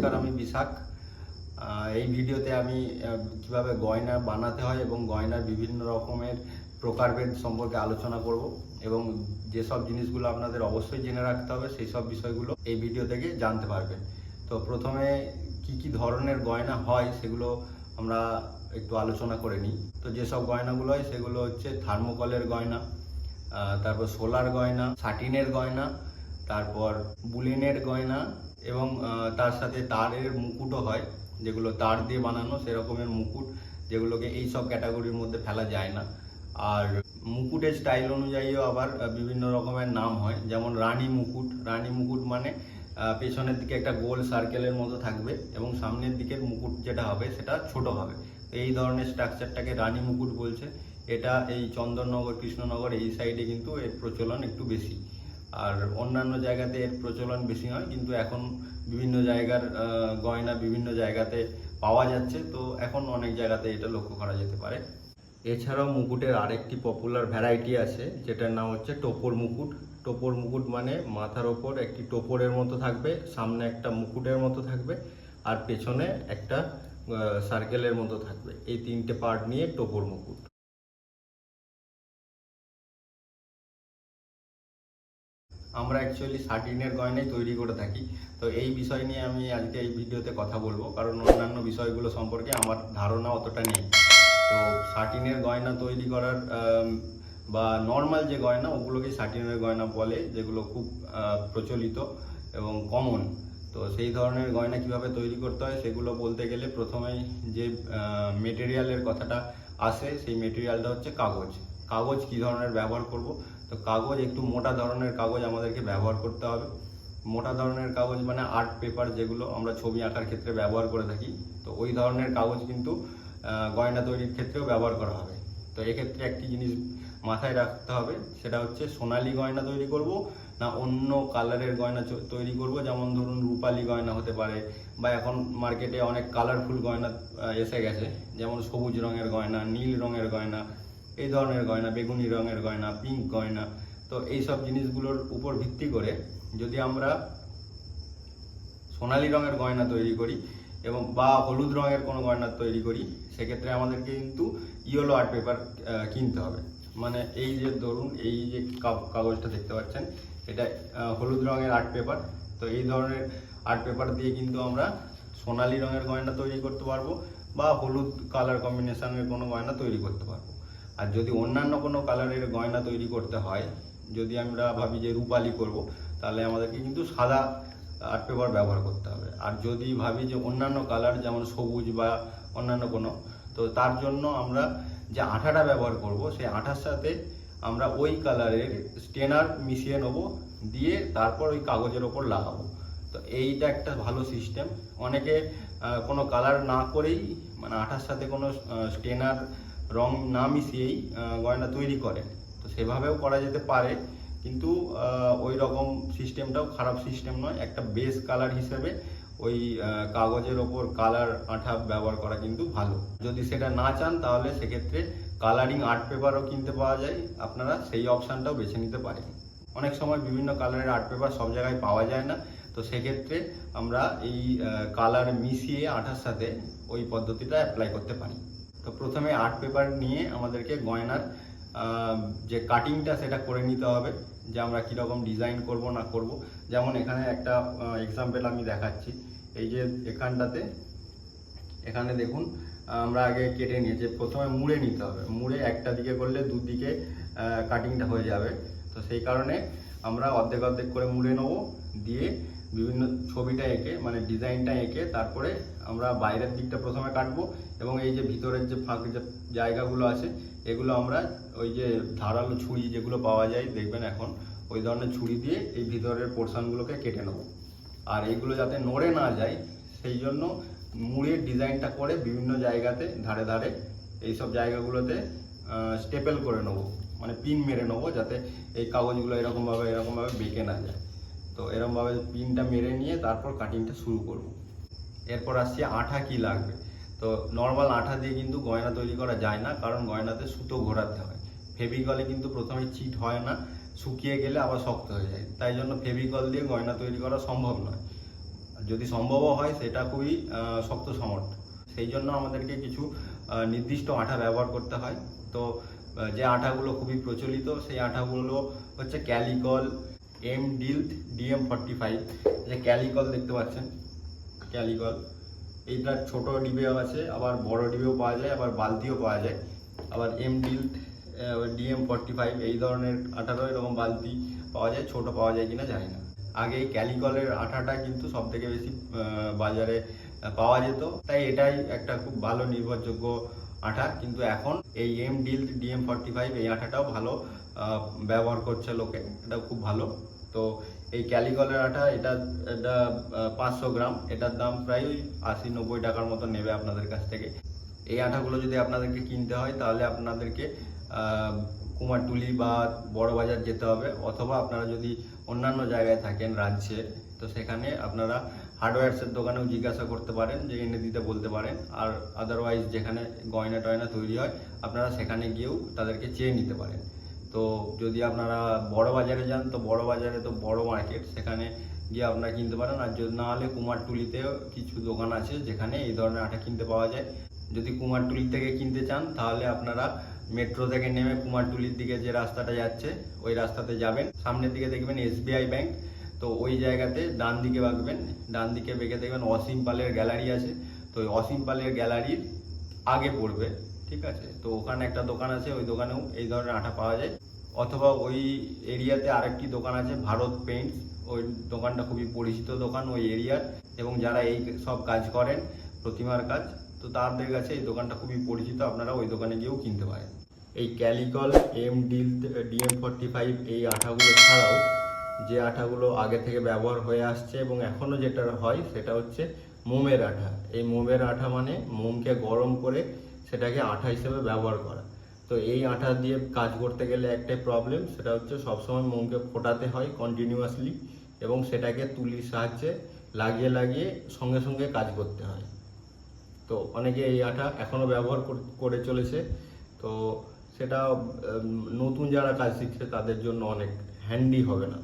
নমস্কার, আমি বিশাখ এই ভিডিওতে আমি কীভাবে গয়না বানাতে হয় এবং গয়নার বিভিন্ন রকমের প্রকারভেদ সম্পর্কে আলোচনা করব এবং যেসব জিনিসগুলো আপনাদের অবশ্যই জেনে রাখতে হবে, সেই সব বিষয়গুলো এই ভিডিও থেকে জানতে পারবেন। তো প্রথমে কি কি ধরনের গয়না হয় সেগুলো আমরা একটু আলোচনা করে নিই। তো যেসব গয়নাগুলো হয় সেগুলো হচ্ছে থার্মোকলের গয়না তারপর সোলার গয়না, সাটিনের গয়না, তারপর বুলিনের গয়না এবং তার সাথে তারের মুকুটও হয়, যেগুলো তার দিয়ে বানানো, সেরকমের মুকুট, যেগুলোকে এই সব ক্যাটাগরির মধ্যে ফেলা যায় না। আর মুকুটের স্টাইল অনুযায়ীও আবার বিভিন্ন রকমের নাম হয়। যেমন রানী মুকুট। রানী মুকুট মানে পেছনের দিকে একটা গোল সার্কেলের মতো থাকবে এবং সামনের দিকের মুকুট যেটা হবে, সেটা ছোট হবে। এই ধরনের স্ট্রাকচারটাকে রানী মুকুট বলছে। এটা এই চন্দননগর, কৃষ্ণনগর, এই সাইডে কিন্তু এর প্রচলন একটু বেশি। আর অন্যান্য জায়গাতে এর প্রচলন বেশি হয়, কিন্তু এখন বিভিন্ন জায়গার গয়না বিভিন্ন জায়গাতে পাওয়া যাচ্ছে, তো এখন অনেক জায়গাতে এটা লক্ষ্য করা যেতে পারে। এছাড়াও মুকুটের আরেকটি পপুলার ভ্যারাইটি আছে, যেটার নাম হচ্ছে টোপর মুকুট। টোপর মুকুট মানে মাথার ওপর একটি টোপরের মতো থাকবে, সামনে একটা মুকুটের মতো থাকবে, আর পেছনে একটা সার্কেলের মতো থাকবে। এই তিনটে পার্ট নিয়ে টোপর মুকুট। আমরা অ্যাকচুয়ালি সার্টিনের গয়নাই তৈরি করে থাকি। তো এই বিষয় নিয়ে আমি আজকে এই ভিডিওতে কথা বলব, কারণ অন্যান্য বিষয়গুলো সম্পর্কে আমার ধারণা অতটা নেই। তো সার্টিনের গয়না তৈরি করার বা নর্মাল যে গয়না, ওগুলোকে সার্টিনের গয়না বলে, যেগুলো খুব প্রচলিত এবং কমন তো সেই ধরনের গয়না কীভাবে তৈরি করতে হয়, সেগুলো বলতে গেলে প্রথমেই যে মেটেরিয়ালের কথাটা আসে, সেই মেটেরিয়ালটা হচ্ছে কাগজ। কাগজ কি ধরনের ব্যবহার করব তো কাগজ, একটু মোটা ধরনের কাগজ আমাদেরকে ব্যবহার করতে হবে। মোটা ধরনের কাগজ মানে আর্ট পেপার যেগুলো আমরা ছবি আঁকার ক্ষেত্রে ব্যবহার করে থাকি। তো ওই ধরনের কাগজ কিন্তু গয়না তৈরির ক্ষেত্রেও ব্যবহার করা হবে। তো এক্ষেত্রে একটি জিনিস মাথায় রাখতে হবে, সেটা হচ্ছে সোনালি গয়না তৈরি করব না অন্য কালারের গয়না তৈরি করব। যেমন ধরুন রূপালি গয়না হতে পারে বা এখন মার্কেটে অনেক কালারফুল গয়না এসে গেছে। যেমন সবুজ রঙের গয়না, নীল রঙের গয়না এই ধরনের গয়না, বেগুনি রঙের গয়না পিঙ্ক গয়না, তো এই সব জিনিসগুলোর উপর ভিত্তি করে যদি আমরা সোনালী রঙের গয়না তৈরি করি এবং বা হলুদ রঙের কোনো গয়না তৈরি করি, সেক্ষেত্রে আমাদেরকে কিন্তু ইয়েলো আর্ট পেপার কিনতে হবে। মানে এই যে ধরুন, এই যে কাগজটা দেখতে পাচ্ছেন, এটা হলুদ রঙের আর্ট পেপার তো এই ধরনের আর্ট পেপার দিয়ে কিন্তু আমরা সোনালী রঙের গয়না তৈরি করতে পারব বা হলুদ কালার কম্বিনেশনের কোনো গয়না তৈরি করতে পারব। আর যদি অন্যান্য কোনো কালারের গয়না তৈরি করতে হয়, যদি আমরা ভাবি যে রূপালি করব, তাহলে আমাদেরকে কিন্তু সাদা আর্ট পেপার ব্যবহার করতে হবে। আর যদি ভাবি যে অন্যান্য কালার যেমন সবুজ বা অন্যান্য কোনো, তো তার জন্য আমরা যে আঠাটা ব্যবহার করব, সেই আঠার সাথে আমরা ওই কালারের স্টেনার মিশিয়ে নেব, দিয়ে তারপর ওই কাগজের ওপর লাগাবো। তো এইটা একটা ভালো সিস্টেম। অনেকে কোনো কালার না করেই মানে আঠার সাথে কোনো স্টেনার রং না মিশিয়েই গয়না তৈরি করে। তো সেভাবেও করা যেতে পারে, কিন্তু ওই রকম সিস্টেমটাও খারাপ সিস্টেম নয়। একটা বেস কালার হিসেবে ওই কাগজের ওপর কালার আঠা ব্যবহার করা কিন্তু ভালো। যদি সেটা না চান, তাহলে সেক্ষেত্রে কালারিং আর্ট পেপারও কিনতে পাওয়া যায়। আপনারা সেই অপশানটাও বেছে নিতে পারেন। অনেক সময় বিভিন্ন কালারের আর্ট পেপার সব জায়গায় পাওয়া যায় না। তো সেক্ষেত্রে আমরা এই কালার মিশিয়ে আঠার সাথে ওই পদ্ধতিটা অ্যাপ্লাই করতে পারি। তো প্রথমে আর্ট পেপার নিয়ে আমাদেরকে গয়নার যে কাটিংটা সেটা করে নিতে হবে, যে আমরা কীরকম ডিজাইন করব না করব। যেমন এখানে একটা এক্সাম্পল আমি দেখাচ্ছি। এই যে এখানটাতে, এখানে দেখুন, আমরা আগে কেটে নিয়েছি, প্রথমে মুড়ে নিতে হবে। মুড়ে একটা দিকে করলে দুদিকে কাটিংটা হয়ে যাবে। তো সেই কারণে আমরা অর্ধেক অর্ধেক করে মুড়ে নেব, দিয়ে বিভিন্ন ছবিটা এঁকে মানে ডিজাইনটা এঁকে তারপরে আমরা বাইরের দিকটা প্রথমে কাটবো এবং এই যে ভিতরের যে ফাঁক যে জায়গাগুলো আছে, এগুলো আমরা ওই যে ধারালো ছুরি যেগুলো পাওয়া যায়, দেখবেন এখন ওই ধরনের ছুরি দিয়ে এই ভিতরের পোর্শনগুলোকে কেটে নেব। আর এইগুলো যাতে নড়ে না যায়, সেই জন্য মুড়ের ডিজাইনটা করে বিভিন্ন জায়গাতে ধারে ধারে এই সব জায়গাগুলোতে স্টেপেল করে নেব। মানে পিন মেরে নেব যাতে এই কাগজগুলো এরকমভাবে এরকমভাবে বেঁকে না যায়। তো এরকমভাবে পিনটা মেরে নিয়ে তারপর কাটিংটা শুরু করব। এরপর আসছে আঠা কি লাগবে? তো নর্মাল আঠা দিয়ে কিন্তু গয়না তৈরি করা যায় না, কারণ গয়নাতে সুতো ঘোরাতে হয়। ফেভিকলে কিন্তু প্রথমে চিট হয় না, শুকিয়ে গেলে আবার শক্ত হয়ে যায়। তাই জন্য ফেভিকল দিয়ে গয়না তৈরি করা সম্ভব নয়। যদি সম্ভবও হয়, সেটা খুবই শক্ত সমর্থ সেই জন্য আমাদেরকে কিছু নির্দিষ্ট আঠা ব্যবহার করতে হয়। তো যে আঠাগুলো খুবই প্রচলিত, সেই আঠাগুলো হচ্ছে ক্যালিকল এম ডিল্ট ডিএম ফর্টি ফাইভ যে ক্যালিকল দেখতে পাচ্ছেন, ক্যালিকল। এইটার ছোট ডিবেও আছে, আবার বড় ডিবেও পাওয়া যায়, আবার বালতিও পাওয়া যায়। আবার এম ডিল্ট ডিএম ফর্টি ফাইভ এই ধরনের আঠারো এরকম বালতি পাওয়া যায়, ছোট পাওয়া যায় কিনা জানি না। আগে এই ক্যালিকলের আঠাটা কিন্তু সব থেকে বেশি বাজারে পাওয়া যেত। তাই এটাই একটা খুব ভালো নির্ভরযোগ্য আঠা। কিন্তু এখন এই এম ডিল ডিএম ফর্টি ফাইভ এই আঠাটাও ভালো। ব্যবহার করছে লোকে এটাও খুব ভালো। তো এই ক্যালিকলের আটা এটা এটা পাঁচশো গ্রাম, এটার দাম প্রায় আশি নব্বই টাকার মতো নেবে আপনাদের কাছ থেকে। এই আটাগুলো যদি আপনাদেরকে কিনতে হয়, তাহলে আপনাদেরকে কুমারটুলি বা বড় বাজার যেতে হবে, অথবা আপনারা যদি অন্যান্য জায়গায় থাকেন রাজ্যে, তো সেখানে আপনারা হার্ডওয়্যারসের দোকানেও জিজ্ঞাসা করতে পারেন, যে এনে দিতে বলতে পারেন। আর আদারওয়াইজ যেখানে গয়না টয়না তৈরি হয়, আপনারা সেখানে গিয়েও তাদেরকে চেয়ে নিতে পারেন। তো যদি আপনারা বড় বাজারে যান, তো বড় বাজারে তো বড় মার্কেট সেখানে গিয়ে আপনারা কিনতে পারেন। আর যদি না হলে কুমারটুলিতেও কিছু দোকান আছে যেখানে এই ধরনের আটা কিনতে পাওয়া যায়। যদি কুমারটুলি থেকে কিনতে চান, তাহলে আপনারা মেট্রো থেকে নেমে কুমারটুলির দিকে যে রাস্তাটা যাচ্ছে, ওই রাস্তাতে যাবেন। সামনের দিকে দেখবেন এসবিআই ব্যাংক। তো ওই জায়গাতে ডান দিকে বাঁকবেন ডান দিকে বেঁকে দেখবেন অসীম পালের গ্যালারি আছে। তো ওই অসীম পালের গ্যালারির আগে পড়বে, ঠিক আছে? তো ওখানে একটা দোকান আছে, ওই দোকানেও এই ধরনের আঠা পাওয়া যায়। অথবা ওই এরিয়াতে আরেকটি দোকান আছে, ভারত পেন্টস ওই দোকানটা খুবই পরিচিত দোকান ওই এরিয়ার এবং যারা এই সব কাজ করেন, প্রতিমার কাজ, তো তাদের কাছে এই দোকানটা খুবই পরিচিত। আপনারা ওই দোকানে গিয়েও কিনতে পারেন। এই ক্যালিকল, এম ডিল, ডিএম ফর্টি ফাইভ এই আঠাগুলো ছাড়াও যে আঠাগুলো আগে থেকে ব্যবহার হয়ে আসছে এবং এখনও যেটা হয়, সেটা হচ্ছে মোমের আঠা। এই মোমের আঠা মানে মোমকে গরম করে সেটাকে আঠা হিসেবে ব্যবহার করা। তো এই আঠা দিয়ে কাজ করতে গেলে একটাই প্রবলেম সেটা হচ্ছে সবসময় মোমকে ফোটাতে হয় কন্টিনিউয়াসলি এবং সেটাকে তুলির সাহায্যে লাগিয়ে লাগিয়ে সঙ্গে সঙ্গে কাজ করতে হয়। তো অনেকে এই আঠা এখনও ব্যবহার করে চলেছে। তো সেটা নতুন যারা কাজ শিখছে তাদের জন্য অনেক হ্যান্ডি হবে না।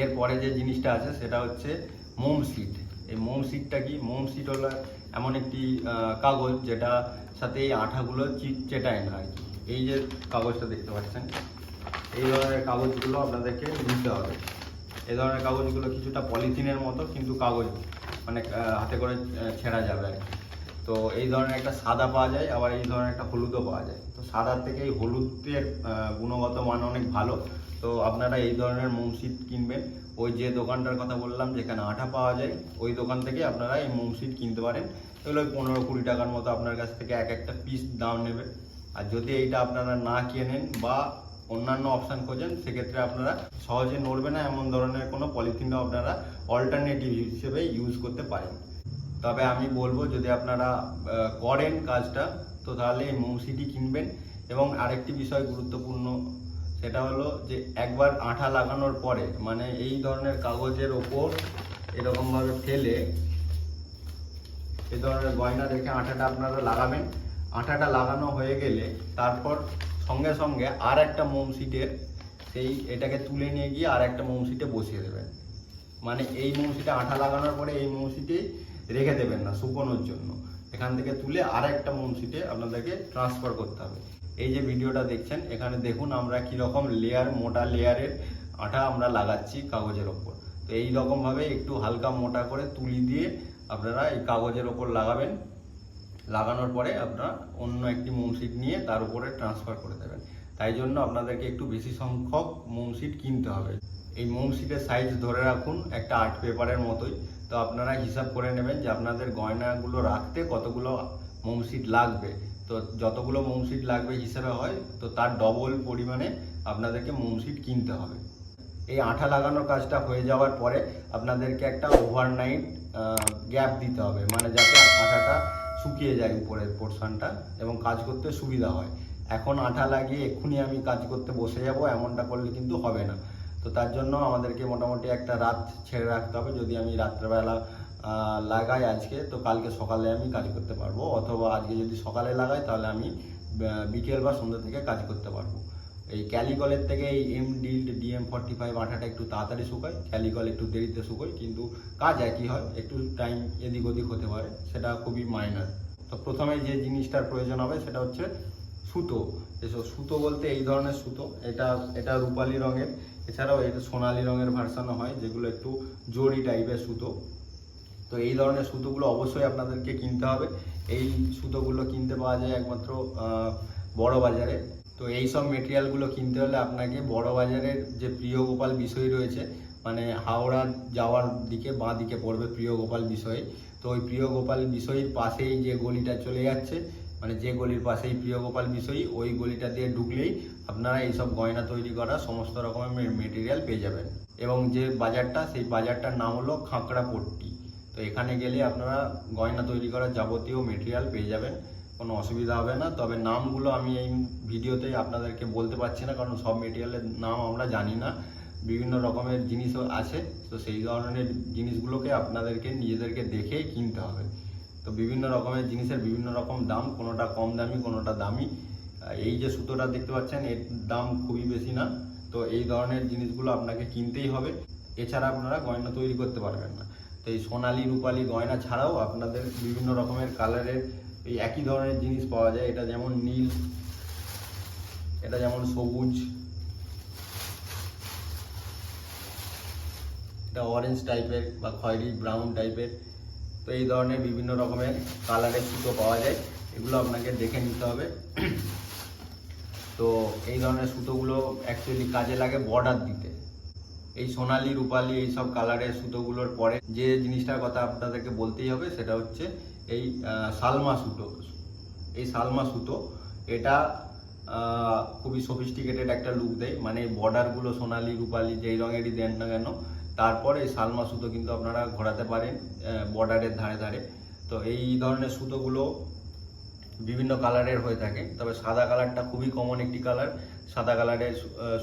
এরপরে যে জিনিসটা আছে সেটা হচ্ছে মোম সিট এই মোম সিটটা কি? মোম সিট হলো এমন একটি কাগজ যেটা সাথে এই আঠাগুলো চিট চেটায় না আর কি এই যে কাগজটা দেখতে পাচ্ছেন, এই ধরনের কাগজগুলো আপনাদেরকে নিতে হবে। এই ধরনের কাগজগুলো কিছুটা পলিথিনের মতো, কিন্তু কাগজ মানে হাতে করে ছেঁড়া যাবে আর কি। তো এই ধরনের একটা সাদা পাওয়া যায়, আবার এই ধরনের একটা হলুদও পাওয়া যায়। তো সাদার থেকে এই হলুদের গুণগত মান অনেক ভালো। তো আপনারা এই ধরনের মোমশিট কিনবেন। ওই যে দোকানটার কথা বললাম, যেখানে আঠা পাওয়া যায়, ওই দোকান থেকে আপনারা এই মোমশিট কিনতে পারেন। এগুলো পনেরো কুড়ি টাকার মতো আপনার কাছ থেকে এক একটা পিস দাম নেবে। আর যদি এইটা আপনারা না কেনেন বা অন্যান্য অপশান খোঁজেন, সেক্ষেত্রে আপনারা সহজে নড়বে না, এমন ধরনের কোনো পলিথিনও আপনারা অল্টারনেটিভ হিসেবে ইউজ করতে পারেন। তবে আমি বলব, যদি আপনারা করেন কাজটা, তো তাহলে এই মৌসিটি কিনবেন। এবং আরেকটি বিষয় গুরুত্বপূর্ণ, সেটা হলো যে একবার আঠা লাগানোর পরে মানে এই ধরনের কাগজের ওপর এরকমভাবে ফেলে এই ধরনের গয়না রেখে আঠাটা আপনারা লাগাবেন। আঠাটা লাগানো হয়ে গেলে তারপর সঙ্গে সঙ্গে আর একটা মোম সিটের সেই এটাকে তুলে নিয়ে গিয়ে আর একটা মোম সিটে বসিয়ে দেবেন। মানে এই মৌসিটা আঠা লাগানোর পরে এই মৌসিটেই রেখে দেবেন না, শুকোনোর জন্য। এখান থেকে তুলে আর একটা মৌসিটে আপনাদেরকে ট্রান্সফার করতে হবে। এই যে ভিডিওটা দেখছেন, এখানে দেখুন আমরা কীরকম লেয়ার মোটা লেয়ারের আঠা আমরা লাগাচ্ছি কাগজের ওপর। তো এই রকমভাবে একটু হালকা মোটা করে তুলি দিয়ে আপনারা এই কাগজের ওপর লাগাবেন। লাগানোর পরে আপনারা অন্য একটি মোমশিট নিয়ে তার উপরে ট্রান্সফার করে দেবেন। তাই জন্য আপনাদেরকে একটু বেশি সংখ্যক মোমশিট কিনতে হবে। এই মোমশিটের সাইজ ধরে রাখুন, একটা আর্ট পেপারের মতোই। তো আপনারা হিসাব করে নেবেন যে আপনাদের গয়নাগুলো রাখতে কতগুলো মোমশিট লাগবে। তো যতগুলো মোমশিট লাগবে হিসাবে হয়, তো তার ডবল পরিমাণে আপনাদেরকে মোমশিট কিনতে হবে। এই আঠা লাগানোর কাজটা হয়ে যাওয়ার পরে আপনাদেরকে একটা ওভারনাইট গ্যাপ দিতে হবে। মানে যাতে আঠাটা শুকিয়ে যায় উপরের পোর্শনটা এবং কাজ করতে সুবিধা হয়। এখন আঠা লাগিয়ে এক্ষুনি আমি কাজ করতে বসে যাব, এমনটা করলে কিন্তু হবে না। তো তার জন্য আমাদেরকে মোটামুটি একটা রাত ছেড়ে রাখতে হবে। যদি আমি রাত্রেবেলা লাগাই আজকে, তো কালকে সকালে আমি কাজ করতে পারব। অথবা আজকে যদি সকালে লাগাই, তাহলে আমি বিকেল বা সন্ধ্যা থেকে কাজ করতে পারব। এই ক্যালিকলের থেকে এই এম ডিল্ড ডিএম ফর্টি ফাইভ আঠাটা একটু তাড়াতাড়ি শুকায়, ক্যালিকল একটু দেরিতে শুকোয়, কিন্তু কাজ একই হয়, একটু টাইম এদিক ওদিক হতে পারে, সেটা খুবই মাইনার তো প্রথমে যে জিনিসটার প্রয়োজন হবে সেটা হচ্ছে সুতো। এসব সুতো বলতে এই ধরনের সুতো, এটা এটা রূপালি রঙের, এছাড়াও এটা সোনালি রঙের ভার্সানও হয়, যেগুলো একটু জরি টাইপের সুতো। তো এই ধরনের সুতোগুলো অবশ্যই আপনাদেরকে কিনতে হবে। এই সুতোগুলো কিনতে পাওয়া যায় একমাত্র বড় বাজারে তো এই সব মেটেরিয়ালগুলো কিনতে হলে আপনাকে বড় বাজারের যে প্রিয় গোপাল বিষয় রয়েছে মানে হাওড়া যাওয়ার দিকে বাঁ দিকে পড়বে প্রিয় গোপাল বিষয়। তো ওই প্রিয় গোপাল বিষয়ের পাশেই যে গলিটা চলে যাচ্ছে মানে যে গলির পাশেই প্রিয় গোপাল বিষয় ওই গলিটা দিয়ে ঢুকলেই আপনারা এইসব গয়না তৈরি করা সমস্ত রকমের মেটেরিয়াল পেয়ে যাবেন। এবং যে বাজারটা, সেই বাজারটার নাম হলো খাঁকড়া পট্টি তো এখানে গেলে আপনারা গয়না তৈরি করার যাবতীয় মেটেরিয়াল পেয়ে যাবেন। কোনো অসুবিধা হবে না। তবে নামগুলো আমি এই ভিডিওতে আপনাদেরকে বলতে পারছি না, কারণ সব মেটেরিয়ালের নাম আমরা জানি না। বিভিন্ন রকমের জিনিসও আছে, তো সেই ধরনের জিনিসগুলোকে আপনাদেরকে, নিজেদেরকে দেখে কিনতে হবে। তো বিভিন্ন রকমের জিনিসের বিভিন্ন রকম দাম, কোনোটা কম দামি, কোনোটা দামি। এই যে সুতোটা দেখতে পাচ্ছেন, এর দাম খুবই বেশি না। তো এই ধরনের জিনিসগুলো আপনাকে কিনতেই হবে। এছাড়া আপনারা গয়না তৈরি করতে পারবেন না। তো এই সোনালি, রূপালি গয়না ছাড়াও আপনাদের বিভিন্ন রকমের কালারের এই একই ধরনের জিনিস পাওয়া যায়। এটা যেমন নীল, এটা যেমন সবুজ, এটা অরেঞ্জ টাইপের বা খয়েরি ব্রাউন টাইপের তো এই ধরনের বিভিন্ন রকমের কালারের সুতো পাওয়া যায়। এগুলো আপনাকে দেখে নিতে হবে। তো এই ধরনের সুতোগুলো অ্যাকচুয়ালি কাজে লাগে বর্ডার দিতে। এই সোনালি, রূপালি এই সব কালারের সুতোগুলোর পরে যে জিনিসটার কথা আপনাদেরকে বলতেই হবে সেটা হচ্ছে এই সালমা সুতো। এই সালমা সুতো, এটা খুবই সফিস্টিকেটেড একটা লুক দেয়। মানে বর্ডারগুলো সোনালি, রূপালি, যেই রঙেরই দেন না কেন। তারপর এই সালমা সুতো কিন্তু আপনারা ঘোরাতে পারেন বর্ডারের ধারে ধারে। তো এই ধরনের সুতোগুলো বিভিন্ন কালারের হয়ে থাকে। তবে সাদা কালারটা খুবই কমন একটি কালার। সাদা কালারের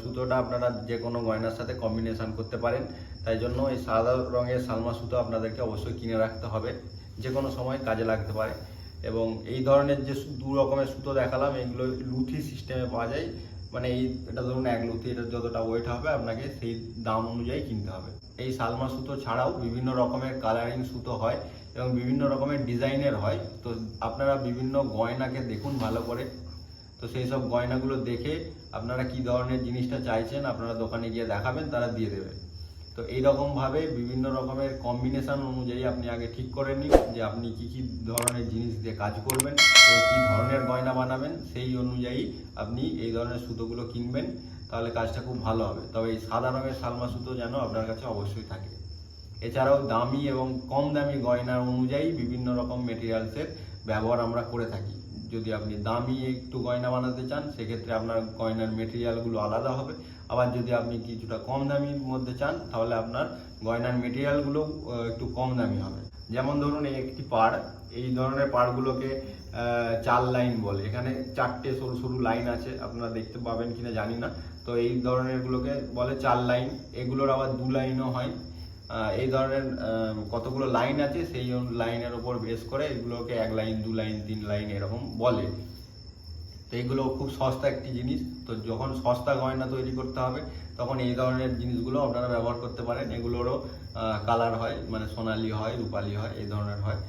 সুতোটা আপনারা যে কোনো গয়নার সাথে কম্বিনেশন করতে পারেন। তাই জন্য এই সাদা রঙের সালমা সুতো আপনাদেরকে অবশ্যই কিনে রাখতে হবে। যে কোনো সময় কাজে লাগতে পারে। এবং এই ধরনের যে দু রকমের সুতো দেখালাম, এগুলো লুথি সিস্টেমে পাওয়া যায়। মানে এই এটা ধরুন এক লুথি, এটা যতটা ওয়েট হবে, আপনাকে সেই দাম অনুযায়ী কিনতে হবে। এই সালমা সুতো ছাড়াও বিভিন্ন রকমের কালারিং সুতো হয় এবং বিভিন্ন রকমের ডিজাইনের হয়। তো আপনারা বিভিন্ন গয়নাকে দেখুন ভালো করে। তো সেই সব গয়নাগুলো দেখে আপনারা কি ধরনের জিনিসটা চাইছেন, আপনারা দোকানে গিয়ে দেখাবেন, তারা দিয়ে দেবে। তো এইরকম ভাবে বিভিন্ন রকমের কম্বিনেশন অনুযায়ী আপনি আগে ঠিক করে নিন যে আপনি কি কি ধরনের জিনিস দিয়ে কাজ করবেন, এবং কি ধরনের গয়না বানাবেন, সেই অনুযায়ী আপনি এই ধরনের সুতোগুলো কিনবেন, তাহলে কাজটা খুব ভালো হবে। তবে এই সাদা রঙের সালমা সুতো যেন আপনার কাছে অবশ্যই থাকে। এছাড়াও দামি এবং কম দামি গয়নার অনুযায়ী বিভিন্ন রকম মেটেরিয়ালসের ব্যবহার আমরা করে থাকি। যদি আপনি দামি একটু গয়না বানাতে চান, সেক্ষেত্রে আপনার গয়নার মেটেরিয়ালগুলো আলাদা হবে। আবার যদি আপনি কিছুটা কম দামির মধ্যে চান, তাহলে আপনার গয়নার মেটেরিয়ালগুলো একটু কম দামি হবে। যেমন ধরুন একটি পাড়, এই ধরনের পাড়গুলোকে চার লাইন বলে। এখানে চারটে সরু সরু লাইন আছে, আপনারা দেখতে পাবেন কিনা জানি না। তো এই ধরনের গুলোকে বলে চার লাইন। এগুলোর আবার দু লাইনও হয়। এই ধরনের কতগুলো লাইন আছে, সেই লাইনের উপর বেস করে এগুলোকে এক লাইন, দু লাইন, তিন লাইন এরকম বলে। তো এইগুলো খুব সস্তা একটি জিনিস। তো যখন সস্তা গয়না তৈরি করতে হবে, তখন এই ধরনের জিনিসগুলো আপনারা ব্যবহার করতে পারেন। এগুলোরও কালার হয় মানে সোনালি হয়, রূপালি হয়, এই ধরনের হয়।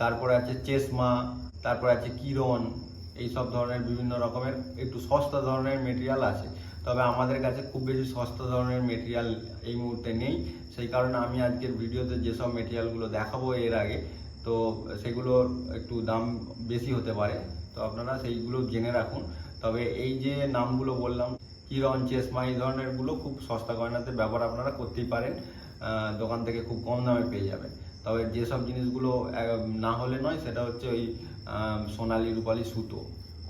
তারপরে আছে চেশমা, তারপরে আছে কিরণ, এই সব ধরনের বিভিন্ন রকমের একটু সস্তা ধরনের মেটেরিয়াল আছে। তবে আমাদের কাছে খুব বেশি সস্তা ধরনের মেটেরিয়াল এই মুহূর্তে নেই। সেই কারণে আমি আজকের ভিডিওতে যেসব মেটেরিয়ালগুলো দেখাবো এর আগে, তো সেগুলোর একটু দাম বেশি হতে পারে। তো আপনারা সেইগুলো জেনে রাখুন। তবে এই যে নামগুলো বললাম, কিরণ চেসমা এই ধরনেরগুলো খুব সস্তা গয়নাতে ব্যবহার আপনারা করতেই পারেন। দোকান থেকে খুব কম দামে পেয়ে যাবেন। তবে যেসব জিনিসগুলো না হলে নয়, সেটা হচ্ছে ওই সোনালি রূপালি সুতো।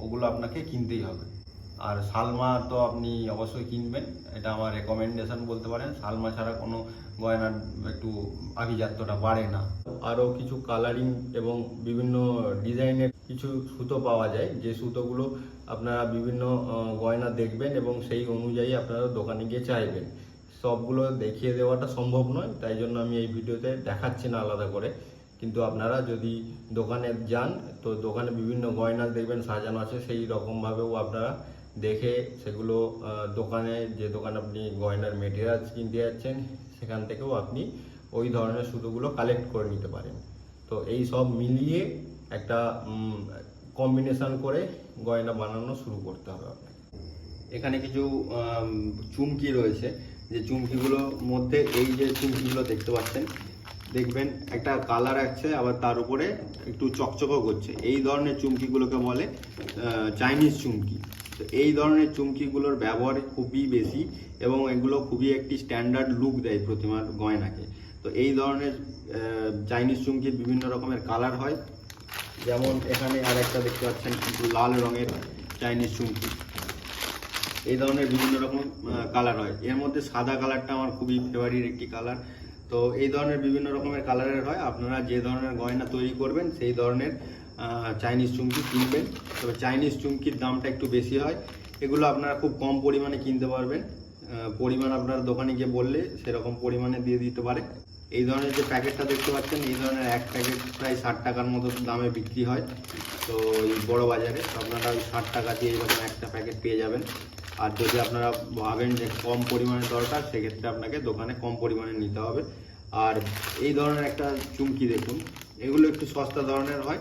ওগুলো আপনাকে কিনতেই হবে। আর সালমা তো আপনি অবশ্যই কিনবেন, এটা আমার রেকমেন্ডেশন বলতে পারেন। সালমা ছাড়া কোনো গয়নার একটু আভিজাত্যটা বাড়ে না। আরও কিছু কালারিং এবং বিভিন্ন ডিজাইনের কিছু সুতো পাওয়া যায়, যে সুতোগুলো আপনারা বিভিন্ন গয়না দেখবেন এবং সেই অনুযায়ী আপনারা দোকানে গিয়ে চাইবেন। সবগুলো দেখিয়ে দেওয়াটা সম্ভব নয়, তাই জন্য আমি এই ভিডিওতে দেখাচ্ছি না আলাদা করে। কিন্তু আপনারা যদি দোকানে যান, তো দোকানে বিভিন্ন গয়না দেখবেন, সাজানো আছে, সেই রকমভাবেও আপনারা দেখে সেগুলো দোকানে, যে দোকানে আপনি গয়নার মেটেরিয়ালস কিনতে যাচ্ছেন, সেখান থেকেও আপনি ওই ধরনের সুতোগুলো কালেক্ট করে নিতে পারেন। তো এই সব মিলিয়ে একটা কম্বিনেশন করে গয়না বানানো শুরু করতে হবে এখানে কিছু চুমকি রয়েছে। যে চুমকিগুলোর মধ্যে এই যে চুমকিগুলো দেখতে পাচ্ছেন, দেখবেন একটা কালার আছে, আবার তার উপরে একটু চকচকও করছে। এই ধরনের চুমকিগুলোকে বলে চাইনিজ চুমকি। তো এই ধরনের চুমকিগুলোর ব্যবহার খুবই বেশি এবং এগুলো খুবই একটি স্ট্যান্ডার্ড লুক দেয় প্রতিমার গয়নাকে। তো এই ধরনের চাইনিজ চুমকির বিভিন্ন রকমের কালার হয়। যেমন এখানে আর একটা দেখতে পাচ্ছেন, কিন্তু লাল রঙের চাইনিজ চুমকি। এই ধরনের বিভিন্ন রকম কালার হয়। এর মধ্যে সাদা কালারটা আমার খুবই ফেভারিট একটি কালার তো এই ধরনের বিভিন্ন রকমের কালারের হয়। আপনারা যে ধরনের গয়না তৈরি করবেন, সেই ধরনের চাইনিজ চুমকি কিনবেন। তবে চাইনিজ চুমকির দামটা একটু বেশি হয়। এগুলো আপনারা খুব কম পরিমাণে কিনতে পারবেন। পরিমাণ আপনার দোকানে গিয়ে বললে সেরকম পরিমাণে দিয়ে দিতে পারে। এই ধরনের যে প্যাকেটটা দেখতে পাচ্ছেন, এই ধরনের এক প্যাকেট প্রায় ষাট টাকার মতো দামে বিক্রি হয়। তো এই বড় বাজারে তো আপনারা ওই ষাট টাকা দিয়ে এরকম একটা প্যাকেট পেয়ে যাবেন। আর যদি আপনারা ভাবেন যে কম পরিমাণে দরকার, সেক্ষেত্রে আপনাকে দোকানে কম পরিমাণে নিতে হবে। আর এই ধরনের একটা চুমকি দেখুন, এগুলো একটু সস্তা ধরনের হয়।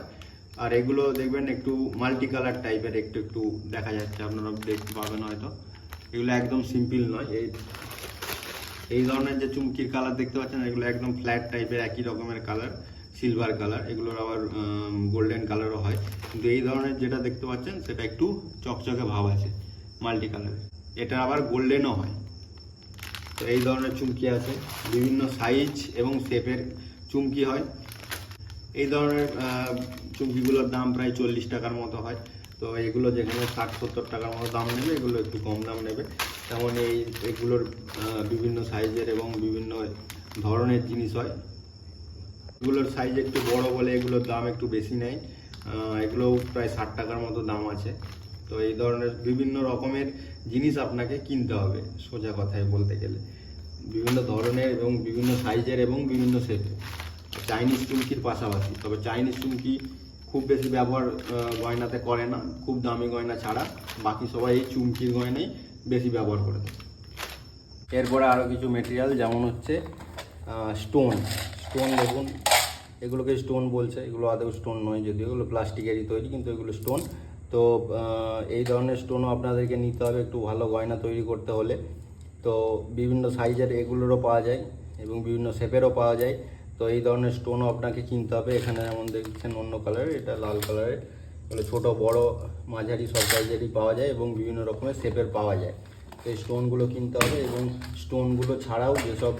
আর এগুলো দেখবেন একটু মাল্টি কালার টাইপের একটু একটু দেখা যাচ্ছে, আপনারা দেখতে পাবেন হয়তো। এগুলো একদম সিম্পল নয়। এই এই ধরনের যে চুমকির কালার দেখতে পাচ্ছেন, এগুলো একদম ফ্ল্যাট টাইপের একই রকমের কালার সিলভার কালার এগুলোর আবার গোল্ডেন কালারও হয়। কিন্তু এই ধরনের যেটা দেখতে পাচ্ছেন, সেটা একটু চকচকে ভাব আছে মাল্টি কালারের এটা আবার গোল্ডেনও হয়। তো এই ধরনের চুমকি আছে। বিভিন্ন সাইজ এবং শেপের চুমকি হয়। এই ধরনের চুমকিগুলোর দাম প্রায় চল্লিশ টাকার মতো হয়। তো এগুলো যেখানে ষাট, সত্তর টাকার মতো দাম নেবে, এগুলো একটু কম দাম নেবে। তেমন এই, এগুলোর বিভিন্ন সাইজের এবং বিভিন্ন ধরনের জিনিস হয়। এগুলোর সাইজ একটু বড় বলে এগুলোর দাম একটু বেশি নেয়। এগুলো প্রায় ষাট টাকার মতো দাম আছে। তো এই ধরনের বিভিন্ন রকমের জিনিস আপনাকে কিনতে হবে, সোজা কথায় বলতে গেলে। বিভিন্ন ধরনের এবং বিভিন্ন সাইজের এবং বিভিন্ন শেপের চাইনিজ চুমকির পাশাপাশি। তবে চাইনিজ চুমকি খুব বেশি ব্যবহার গয়নাতে করে না, খুব দামি গয়না ছাড়া। বাকি সবাই এই চুমকির গয়নাই বেশি ব্যবহার করে থাকে। এরপরে আরও কিছু মেটেরিয়াল যেমন হচ্ছে স্টোন স্টোন দেখুন, এগুলোকে স্টোন বলছে, এগুলো আদৌ স্টোন নয় যদিও, এগুলো প্লাস্টিকেরই তৈরি, কিন্তু এগুলো স্টোন তো এই ধরনের স্টোনও আপনাদেরকে নিতে হবে একটু ভালো গয়না তৈরি করতে হলে। তো, বিভিন্ন সাইজের এগুলোরও পাওয়া যায় এবং বিভিন্ন শেপেরও পাওয়া যায়। তো এই ধরনের স্টোনও আপনাকে কিনতে হবে। এখানে যেমন দেখছেন অন্য কালারের এটা লাল কালারের এগুলো ছোটো, বড়, মাঝারি সব সাইজেরই পাওয়া যায় এবং বিভিন্ন রকমের শেপের পাওয়া যায়। তো এই স্টোনগুলো কিনতে হবে এবং স্টোনগুলো ছাড়াও যেসব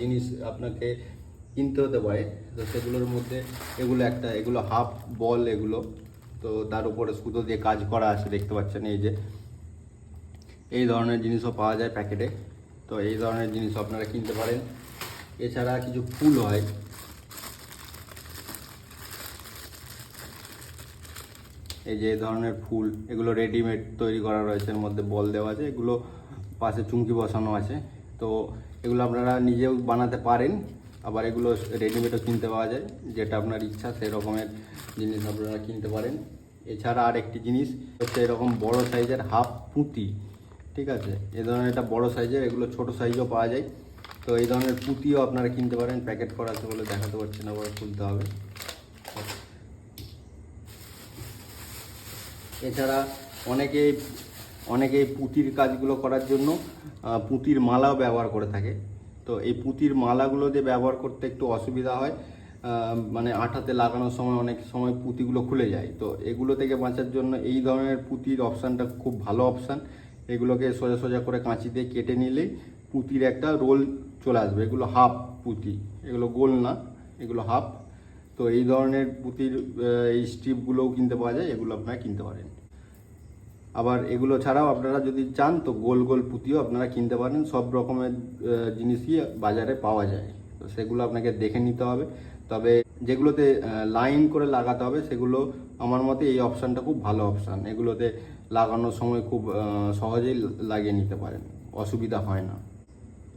জিনিস আপনাকে কিনতে হতে পারে, তো সেগুলোর মধ্যে এগুলো একটা, এগুলো হাফ বল এগুলো। তো তার উপরে সুতো দিয়ে কাজ করা আছে, দেখতে পাচ্ছেন এই যে। এই ধরনের জিনিসও পাওয়া যায় প্যাকেটে। তো এই ধরনের জিনিস আপনারা কিনতে পারেন। এছাড়া কিছু ফুল হয়। এই যে ধরনের ফুল, এগুলো রেডিমেড তৈরি করা রয়েছে, এর মধ্যে বল দেওয়া আছে, এগুলো পাশে চুমকি বসানো আছে। তো এগুলো আপনারা নিজেও বানাতে পারেন, আবার এগুলো রেডিমেডও কিনতে পাওয়া যায়, যেটা আপনার ইচ্ছা সেই রকমের জিনিস আপনারা কিনতে পারেন। এছাড়া আর একটি জিনিস, হচ্ছে এরকম বড় সাইজের হাফ পুঁতি, ঠিক আছে? এ ধরনের এটা বড় সাইজের, এগুলো ছোট সাইজও পাওয়া যায়। তো এই ধরনের পুঁতিও আপনারা কিনতে পারেন, প্যাকেট করা আছে বলে দেখাতে পারছি না, আবার খুলতে হবে। এছাড়া অনেকে অনেকে পুঁতির কাজগুলো করার জন্য পুঁতির মালাও ব্যবহার করে থাকে। তো এই পুঁতির মালাগুলো দিয়ে ব্যবহার করতে একটু অসুবিধা হয় মানে আঠাতে লাগানোর সময় অনেক সময় পুঁতিগুলো খুলে যায়। তো এগুলো থেকে বাঁচার জন্য এই ধরনের পুঁতির অপশানটা খুব ভালো অপশান। এগুলোকে সোজা সোজা করে কাঁচি দিয়ে কেটে নিলেই পুঁতির একটা রোল চলে আসবে। এগুলো হাফ পুঁতি। এগুলো গোল না, এগুলো হাফ তো এই ধরনের পুঁতির এই স্ট্রিপগুলোও কিনতে পাওয়া যায়, এগুলো আপনারা কিনতে পারেন। আবার এগুলো ছাড়াও আপনারা যদি চান, তো গোল গোল পুঁতিও আপনারা কিনতে পারেন। সব রকমের জিনিসই বাজারে পাওয়া যায়। তো সেগুলো আপনাকে দেখে নিতে হবে। তবে যেগুলোতে লাইন করে লাগাতে হবে, সেগুলো আমার মতে এই অপশানটা খুব ভালো অপশান এগুলোতে লাগানোর সময় খুব সহজেই লাগিয়ে নিতে পারেন। অসুবিধা হয় না।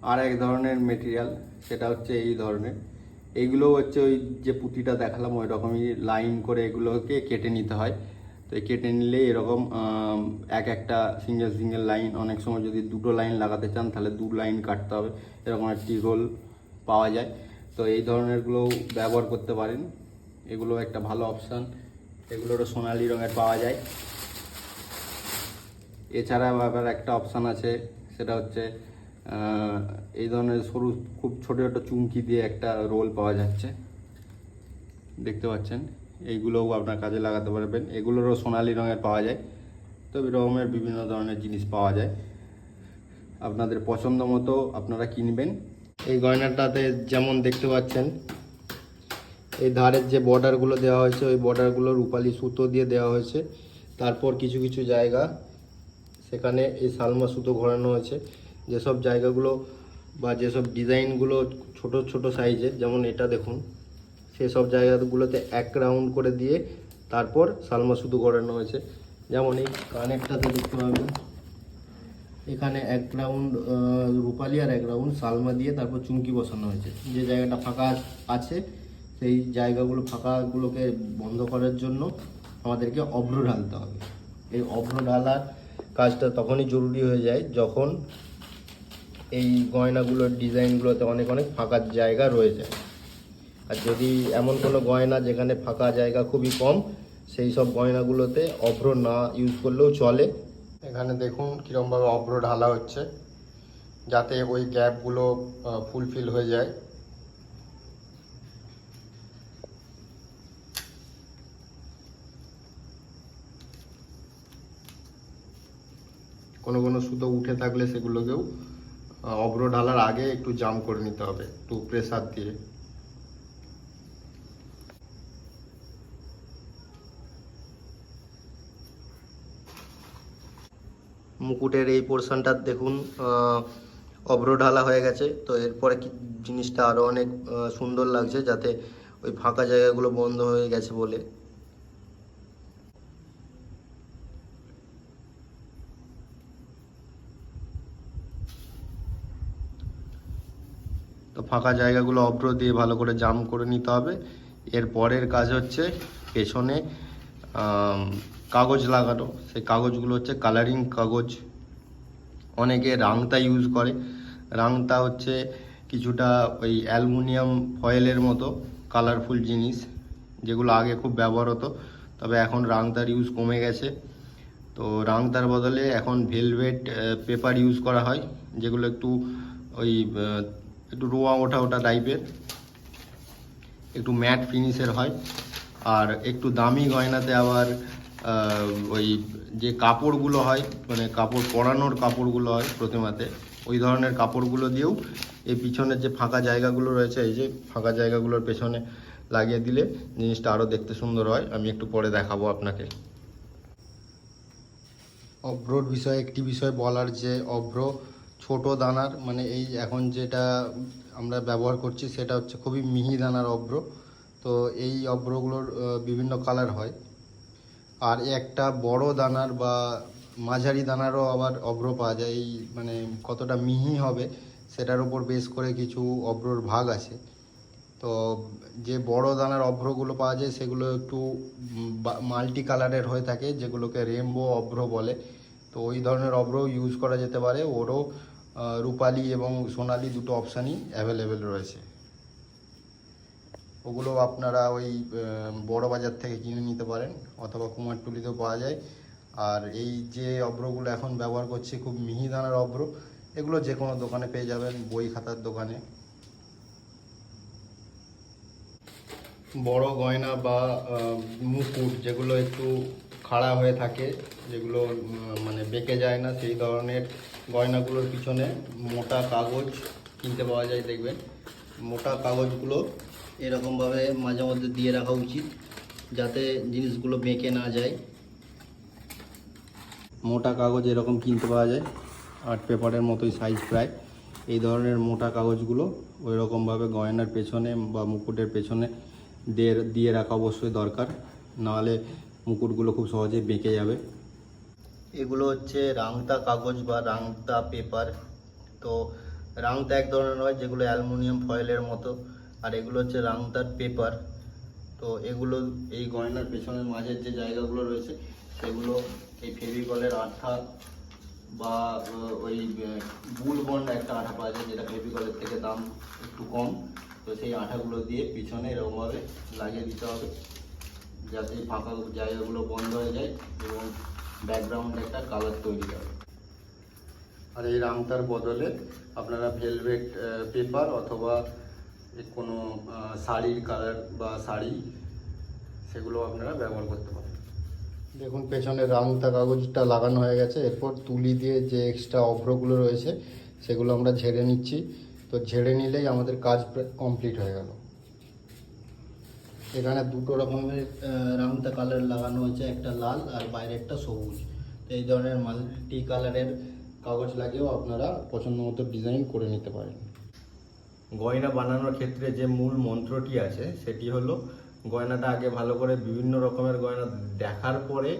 আর এক ধরনের মেটেরিয়াল সেটা হচ্ছে এই ধরনের। এইগুলো হচ্ছে ওই যে পুঁতিটা দেখালাম, ওই রকমই লাইন করে এগুলোকে কেটে নিতে হয়। তো কেটে নিলে এরকম এক একটা সিঙ্গেল সিঙ্গেল লাইন অনেক সময় যদি দুটো লাইন লাগাতে চান, তাহলে দু লাইন কাটতে হবে। এরকম একটি রোল পাওয়া যায়। তো এই ধরনেরগুলো ব্যবহার করতে পারেন। এগুলো একটা ভালো অপশান এগুলোরও সোনালি রঙের পাওয়া যায়। এছাড়া আবার একটা অপশান আছে, সেটা হচ্ছে এই ধরনের সরু, খুব ছোটো ছোটো চুমকি দিয়ে একটা রোল পাওয়া যাচ্ছে। দেখতে পাচ্ছেন? এইগুলোও আপনার কাজে লাগাতে পারবেন। এগুলোরও সোনালি রঙের পাওয়া যায়। তো রকমের বিভিন্ন ধরনের জিনিস পাওয়া যায়। আপনাদের পছন্দ মতো আপনারা কিনবেন। এই গয়নাটাতে যেমন দেখতে পাচ্ছেন, এই ধারের যে বর্ডারগুলো দেওয়া হয়েছে, ওই বর্ডারগুলো রূপালি সুতো দিয়ে দেওয়া হয়েছে। তারপর কিছু কিছু জায়গা, সেখানে এই সালমা সুতো ঘোরানো হয়েছে। যেসব জায়গাগুলো বা যেসব ডিজাইনগুলো ছোট ছোট সাইজের যেমন এটা দেখুন, সেসব জায়গাগুলোতে এক রাউন্ড করে দিয়ে তারপর সালমা শুধু ঘোরানো হয়েছে। যেমন এই কানেরটাতে দেখতে পাবেন। এখানে এক রাউন্ড রূপালি আর এক রাউন্ড সালমা দিয়ে তারপর চুমকি বসানো হয়েছে। যে জায়গাটা ফাঁকা আছে, সেই জায়গাগুলো ফাঁকাগুলোকে বন্ধ করার জন্য আমাদেরকে অভ্র ঢালতে হবে। এই অভ্র ঢালার কাজটা তখনই জরুরি হয়ে যায় যখন এই গয়নাগুলোর ডিজাইনগুলোতে অনেক অনেক ফাঁকা জায়গা রয়ে যায় আর যদি এমন কোনো গয়না যেখানে ফাঁকা জায়গা খুবই কম, সেই সব গয়নাগুলোতে অভ্র না ইউজ করলেও চলে। এখানে দেখুন কীরকমভাবে অভ্র ঢালা হচ্ছে, যাতে ওই গ্যাপগুলো ফুলফিল হয়ে যায়। কোনো কোনো সুতো উঠে থাকলে সেগুলোকেও অভ্র ঢালার আগে একটু জাম করে নিতে হবে, একটু প্রেসার দিয়ে। মুকুটের এই পোর্শনটা দেখুন অভ্র ঢালা হয়ে গেছে, তো এরপরে কি জিনিসটা আরও অনেক সুন্দর লাগছে যাতে ওই ফাঁকা জায়গাগুলো বন্ধ হয়ে গেছে বলে। তো ফাঁকা জায়গাগুলো অভ্র দিয়ে ভালো করে জাম করে নিতে হবে। এর পরের কাজ হচ্ছে পেছনে কাগজ লাগানো। সেই কাগজগুলো হচ্ছে কালারিং কাগজ। অনেকে রাংতা ইউজ করে। রাংতা হচ্ছে কিছুটা ওই অ্যালুমিনিয়াম ফয়েলের মতো কালারফুল জিনিস, যেগুলো আগে খুব ব্যবহার হতো, তবে এখন রাংতার ইউজ কমে গেছে। তো রাংতার বদলে এখন ভেলভেট পেপার ইউজ করা হয়, যেগুলো একটু ওই একটু রোয়া ওঠা ওঠা টাইপের একটু ম্যাট ফিনিশের হয়। আর একটু দামি গয়নাতে আবার ওই যে কাপড়গুলো হয় মানে কাপড় পরানোর কাপড়গুলো হয় প্রতিমাতে, ওই ধরনের কাপড়গুলো দিয়েও এই পিছনের যে ফাঁকা জায়গাগুলো রয়েছে, এই যে ফাঁকা জায়গাগুলোর পেছনে লাগিয়ে দিলে জিনিসটা আরও দেখতে সুন্দর হয়। আমি একটু পরে দেখাবো আপনাকে। অভ্রর বিষয়ে, একটি বিষয় বলার যে অভ্র ছোট দানার মানে এই এখন যেটা আমরা ব্যবহার করছি সেটা হচ্ছে খুবই মিহি দানার অভ্র তো এই অভ্রগুলোর আহ, বিভিন্ন কালার হয়। আর একটা বড় দানার বা মাঝারি দানারও আবার অভ্র পাওয়া যায়। এই মানে কতটা মিহি হবে সেটার উপর বেস করে কিছু অভ্রর ভাগ আছে। তো যে বড় দানার অভ্রগুলো পাওয়া যায় সেগুলো একটু মাল্টি কালারের হয়ে থাকে যেগুলোকে রেমবো অভ্র বলে। তো ওই ধরনের অভ্র ইউজ করা যেতে পারে। ওরও রূপালি এবং সোনালি দুটো অপশানই অ্যাভেলেবেল রয়েছে। ওগুলো আপনারা ওই বড় বাজার থেকে কিনে নিতে পারেন অথবা কুমারটুলিতেও পাওয়া যায়। আর এই যে অব্রগুলো এখন ব্যবহার করছি, খুব মিহি দানার অভ্র, এগুলো যে কোনো দোকানে পেয়ে যাবেন, বই খাতার দোকানে। বড় গয়না বা মুকুট যেগুলো একটু খাড়া হয়ে থাকে, যেগুলো মানে বেঁকে যায় না, সেই ধরনের গয়নাগুলোর পিছনে মোটা কাগজ কিনতে পাওয়া যায়, দেখবেন। মোটা কাগজগুলো এরকমভাবে মাঝে মধ্যে দিয়ে রাখা উচিত, যাতে জিনিসগুলো বেঁকে না যায়। মোটা কাগজ এরকম কিনতে পাওয়া যায়, আর্ট পেপারের মতোই সাইজ প্রায়। এই ধরনের মোটা কাগজগুলো ওই রকমভাবে গয়নার পেছনে বা মুকুটের পেছনে দিয়ে দিয়ে রাখা অবশ্যই দরকার। নাহলে মুকুটগুলো খুব সহজেই বেঁকে যাবে। এগুলো হচ্ছে রাংতা কাগজ বা রাংতা পেপার। তো রাংতা এক ধরনের হয় যেগুলো অ্যালুমিনিয়াম ফয়েলের মতো, আর এগুলো হচ্ছে রাংতার পেপার। তো এগুলো এই গয়নার পেছনের মাঝের যে জায়গাগুলো রয়েছে, সেগুলো এই ফেভিকলের আঠা বা ওই বুল বন্ড একটা আঠা পাওয়া যায় যেটা ফেভিকলের থেকে দাম একটু কম। তো সেই আঠাগুলো দিয়ে পিছনে এরকমভাবে লাগিয়ে দিতে হবে, যাতে ফাঁকা জায়গাগুলো বন্ধ হয়ে যায় এবং ব্যাকগ্রাউন্ডে একটা কালার তৈরি হবে আর এই রামতার বদলে আপনারা ভেলভেট পেপার অথবা কোনো শাড়ির কালার বা শাড়ি সেগুলো আপনারা ব্যবহার করতে পারেন। দেখুন পেছনে রামতা কাগজটা লাগানো হয়ে গেছে। এরপর তুলি দিয়ে যে এক্সট্রা অভ্রগুলো রয়েছে সেগুলো আমরা ঝেড়ে নিচ্ছি। তো ঝেড়ে নিলেই আমাদের কাজ কমপ্লিট হয়ে গেল। এখানে দুটো রকমের রামতা কালার লাগানো হয়েছে, একটা লাল আর বাইরে একটা সবুজ। তো এই ধরনের মাল্টি কালারের কাগজ লাগিয়েও আপনারা পছন্দ মতো ডিজাইন করে নিতে পারেন। গয়না বানানোর ক্ষেত্রে যে মূল মন্ত্রটি আছে, সেটি হলো গয়নাটা আগে ভালো করে বিভিন্ন রকমের গয়না দেখার পরে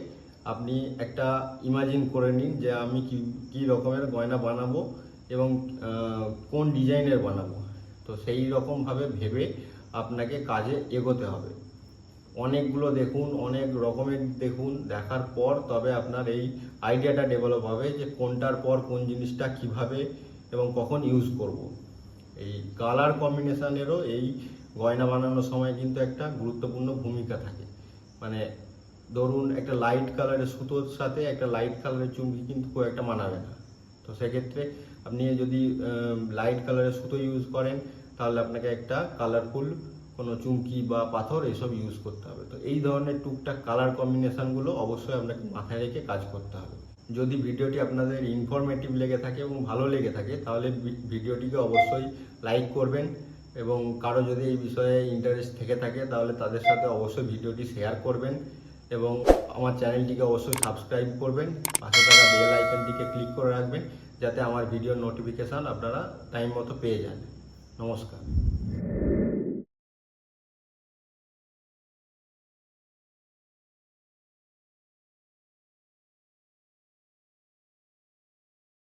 আপনি একটা ইমাজিন করে নিন যে আমি কি কি রকমের গয়না বানাবো এবং কোন ডিজাইনের বানাবো। তো সেই রকমভাবে ভেবে আপনাকে কাজে এগোতে হবে। অনেকগুলো দেখুন, অনেক রকমের দেখুন, দেখার পর তবে আপনার এই আইডিয়াটা ডেভেলপ হবে যে কোনটার পর কোন জিনিসটা কীভাবে এবং কখন ইউজ করব। এই কালার কম্বিনেশানেরও এই গয়না বানানোর সময় কিন্তু একটা গুরুত্বপূর্ণ ভূমিকা থাকে। মানে ধরুন একটা লাইট কালারের সুতোর সাথে একটা লাইট কালারের চুমকি কিন্তু খুব একটা মানাবে না। তো সেক্ষেত্রে আপনি যদি লাইট কালারের সুতো ইউজ করেন তাহলে আপনাকে একটা কালারফুল কোনো চুমকি বা পাথর এসব ইউজ করতে হবে। তো এই ধরনের টুকটাক কালার কম্বিনেশানগুলো অবশ্যই আপনাকে মাথায় রেখে কাজ করতে হবে। যদি ভিডিওটি আপনাদের ইনফরমেটিভ লেগে থাকে এবং ভালো লেগে থাকে, তাহলে ভিডিওটিকে অবশ্যই লাইক করবেন এবং কারও যদি এই বিষয়ে ইন্টারেস্ট থেকে থাকে, তাহলে তাদের সাথে অবশ্যই ভিডিওটি শেয়ার করবেন এবং আমার চ্যানেলটিকে অবশ্যই সাবস্ক্রাইব করবেন। পাশে থাকা বেল আইকনটিকে ক্লিক করে রাখবেন, যাতে আমার ভিডিওর নোটিফিকেশান আপনারা টাইম মতো পেয়ে যান। নমস্কার।